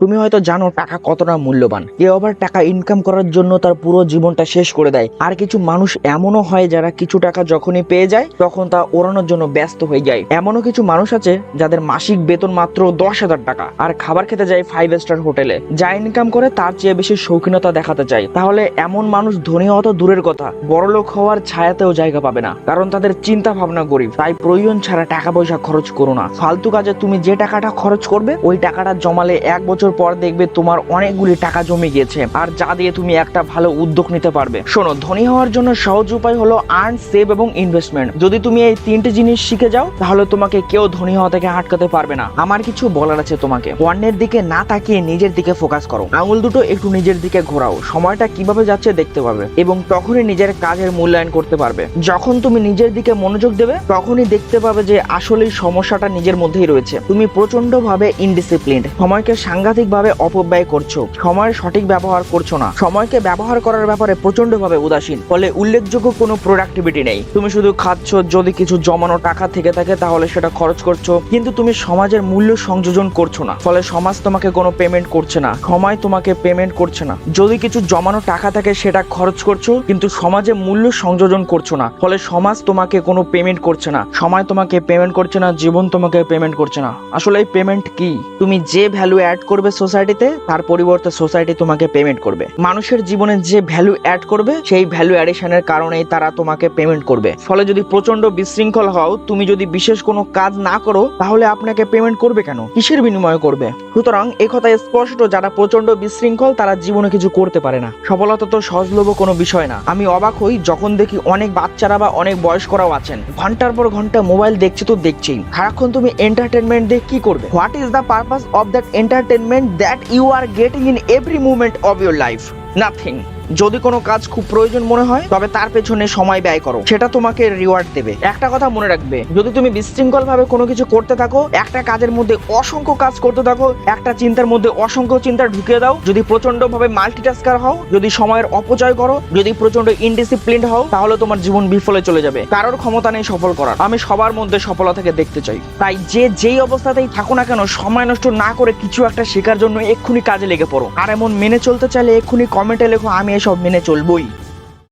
তুমি হয়তো জানো টাকা কতটা মূল্যবান। কেউ আবার টাকা ইনকাম করার জন্য তার পুরো জীবনটা শেষ করে দেয়। আর কিছু মানুষ এমনও হয় যারা কিছু টাকা যখনই পেয়ে যায়, তখন তা ওড়ানোর জন্য ব্যস্ত হয়ে যায়। এমনও কিছু মানুষ আছে যাদের মাসিক বেতন মাত্র দশ হাজার টাকা আর খাবার খেতে যায় ফাইভ স্টার হোটেলে। যা ইনকাম করে তার চেয়ে বেশি শৌখিনতা দেখাতে চায়। তাহলে এমন মানুষ ধনী হওয়া তো দূরের কথা। বড়লোক হওয়ার ছায়াতেও জায়গা পাবে না। কারণ তাদের চিন্তা ভাবনা গরিব। তাই প্রয়োজন ছাড়া টাকা পয়সা খরচ করো না। ফালতু কাজে তুমি যে টাকাটা খরচ করবে, ওই টাকাটা জমালে এক বছর পর দেখবে তোমার অনেকগুলি টাকা জমে গিয়েছে। আর যা দিয়ে তুমি একটা ভালো উদ্যোগ নিতে পারবে। শোনো, ধনী হওয়ার জন্য সহজ উপায় হলো আর্ন সেভ এবং ইনভেস্টমেন্ট যদি তুমি এই তিনটে জিনিস শিখে যাও, তাহলে তোমাকে কেউ ধনী হওয়া থেকে আটকাতে পারবে না। আমার কিছু বলার আছে তোমাকে। অন্যের দিকে না তাকিয়ে নিজের দিকে ফোকাস করো। আঙুল দুটো একটু নিজের দিকে ঘোরাও। সময়টা কীভাবে যাচ্ছে দেখতে পাবে। এবং তখনই নিজের কাজের মূল্যায়ন করতে পারবে। যখন তুমি নিজের দিকে মনোযোগ দেবে, তখনই দেখতে পাবে যে আসলেই সমস্যাটা নিজের মধ্যেই রয়েছে। তুমি প্রচণ্ড ভাবে ইনডিসিপ্লিন সময়কে সাংঘাতিক ভাবে অপব্যয় করছ, সময়ের সঠিক ব্যবহার করছ না। সময়কে ব্যবহার করার ব্যাপারে প্রচণ্ড ভাবে উদাসীন, ফলে উল্লেখযোগ্য কোনো প্রোডাক্টিভিটি নেই। তুমি শুধু খাচ্ছ, যদি কিছু জমানো টাকা থেকে থাকে, তাহলে সেটা খরচ করছ, কিন্তু তুমি সমাজের মূল্য সংযোজন করছ না, ফলে সমাজ তোমাকে কোনো পেমেন্ট করছে না, সময় তোমাকে পেমেন্ট করছে না। যদি কিছু জমানো টাকা থাকে, সেটা খরচ করছ, কিন্তু সমাজে মূল্য সংযোজন করছ না, ফলে সমাজ তোমাকে কোনো পেমেন্ট করছে না, সময় তোমাকে পেমেন্ট করছে না, জীবন তোমাকে পেমেন্ট করছে না। আসলে এই পেমেন্ট কি? তুমি যে ভ্যালু অ্যাড করবে সোসাইটিতে তার পরিবর্তে সোসাইটি তোমাকে পেমেন্ট করবে। মানুষের জীবনে যে ভ্যালু অ্যাড করবে, সেই ভ্যালু অ্যাডিশনের কারণেই তারা তোমাকে পেমেন্ট করবে। ফলে যদি প্রচণ্ড বিশৃঙ্খল হও, তুমি যদি বিশেষ কোনো কাজ না করো, তাহলে আপনাকে পেমেন্ট করবে কেন? কিসের বিনিময়ে করবে? সুতরাং এই কথা স্পষ্ট, যারা প্রচণ্ড বিশৃঙ্খল, তারা জীবনে কিছু করতে পারে না। সফলতা তো সহজলভ্য কোনো বিষয় না। আমি অবাক হই যখন দেখি অনেক বাচ্চারা বা অনেক বয়স্করাও আছেন। ঘণ্টার পর ঘণ্টা মোবাইল দেখছে তো দেখছেই। সারাক্ষণ তুমি এন্টারটেনমেন্ট দিয়ে কি করবে? What is the purpose of that entertainment that you are getting in every moment of your life. Nothing. যদি কোনো কাজ খুব প্রয়োজন মনে হয়, তবে তার পেছনে সময় ব্যয় করো। সেটা তোমাকে রিওয়ার্ড দেবে। একটা কথা মনে রাখবে, যদি তুমি বিশৃঙ্খল ভাবে কোনো কিছু করতে থাকো, একটা কাজের মধ্যে অসংখ্য কাজ করতে থাকো, একটা চিন্তার মধ্যে অসংখ্য চিন্তা ঢুকিয়ে দাও, যদি প্রচণ্ড ভাবে মাল্টিটাস্কার হও, যদি সময়ের অপচয় করো, যদি প্রচণ্ড ইনডিসিপ্লিন হও, তাহলে তোমার জীবন বিফলে চলে যাবে। কারোর ক্ষমতা নেই সফল করার। আমি সবার মধ্যে সফলতাকে দেখতে চাই। তাই যে যেই অবস্থাতেই থাকো না কেন, সময় নষ্ট না করে কিছু একটা শেখার জন্য এক্ষুনি কাজে লেগে পড়ো। আর এমন মেনে চলতে চাইলে এক্ষুনি কমেন্টে লেখো, আমি এসব মেনে চলবই।